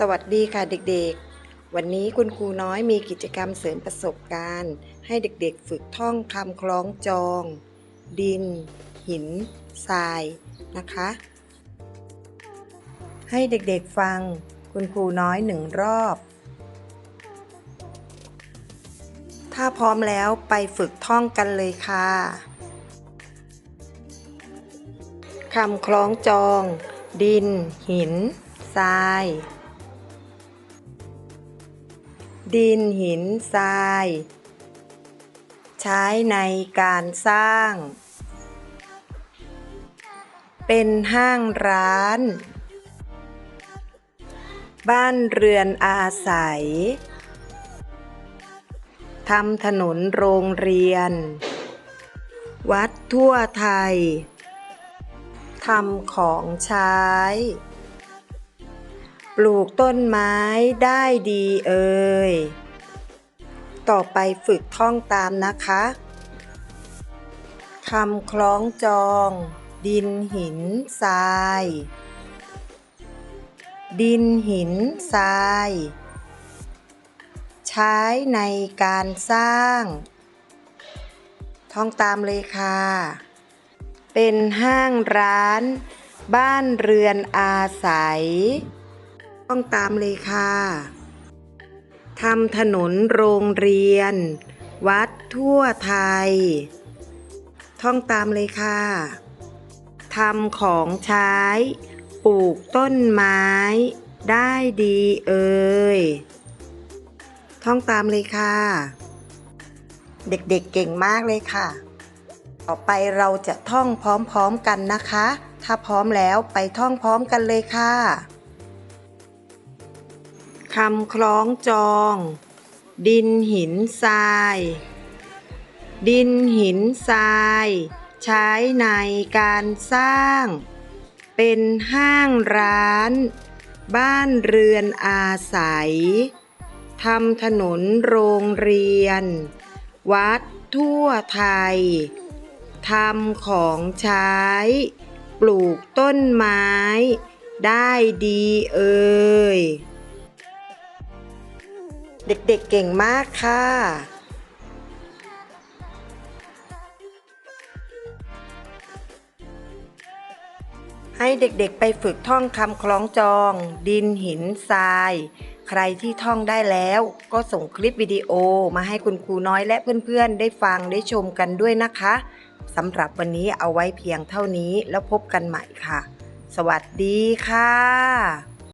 สวัสดีค่ะเด็กๆ วันนี้คุณครูน้อยมีกิจกรรมเสริมประสบการณ์ ให้เด็กๆ ฝึกท่องคำคล้องจอง ดิน หินทรายนะคะ ให้เด็กๆฟังคุณครูน้อยหนึ่งรอบ ถ้าพร้อมแล้วไปฝึกท่องกันเลยค่ะคำคล้องจอง ดิน หินทราย ดินหินทราย ใช้ในการสร้าง เป็นห้างร้าน บ้านเรือนอาศัยทำถนนโรงเรียน วัดทั่วไทยทำของใช้ ปลูกต้นไม้ได้ดีเอ่ย ต่อไปฝึกท่องตามนะคะคำคล้องจอง ดินหินทราย ดินหินทราย ใช้ในการสร้าง ท่องตามเลยค่ะ เป็นห้างร้าน บ้านเรือนอาศัย ต้องตามเลยค่ะทำถนนโรงเรียน วัดทั่วไทย ท่องตามเลยค่ะทำของใช้ ปลูกต้นไม้ ได้ดีเอ่ยท่องตามเลยค่ะ เด็กๆเเก่งมากเลยค่ะ ต่อไปเราจะท่องพร้อมๆกันนะคะ ถ้าพร้อมแล้วไปท่องพร้อมกันเลยค่ะ คำคล้องจอง ดินหินทราย ดินหินทราย ใช้ในการสร้าง เป็นห้างร้าน บ้านเรือนอาศัยทำถนนโรงเรียน วัดทั่วไทยทำของใช้ ปลูกต้นไม้ ได้ดีเอ่ย เด็กๆเเก่งมากค่ะให้เด็กๆไปฝึกท่องคำคล้องจอง ดินหินทราย ใครที่ท่องได้แล้ว ก็ส่งคลิปวิดีโอมาให้คุณครูน้อยและเพื่อนๆ ได้ฟังได้ชมกันด้วยนะคะสำหรับวันนี้เอาไว้เพียงเท่านี้แล้วพบกันใหม่ค่ะ สวัสดีค่ะ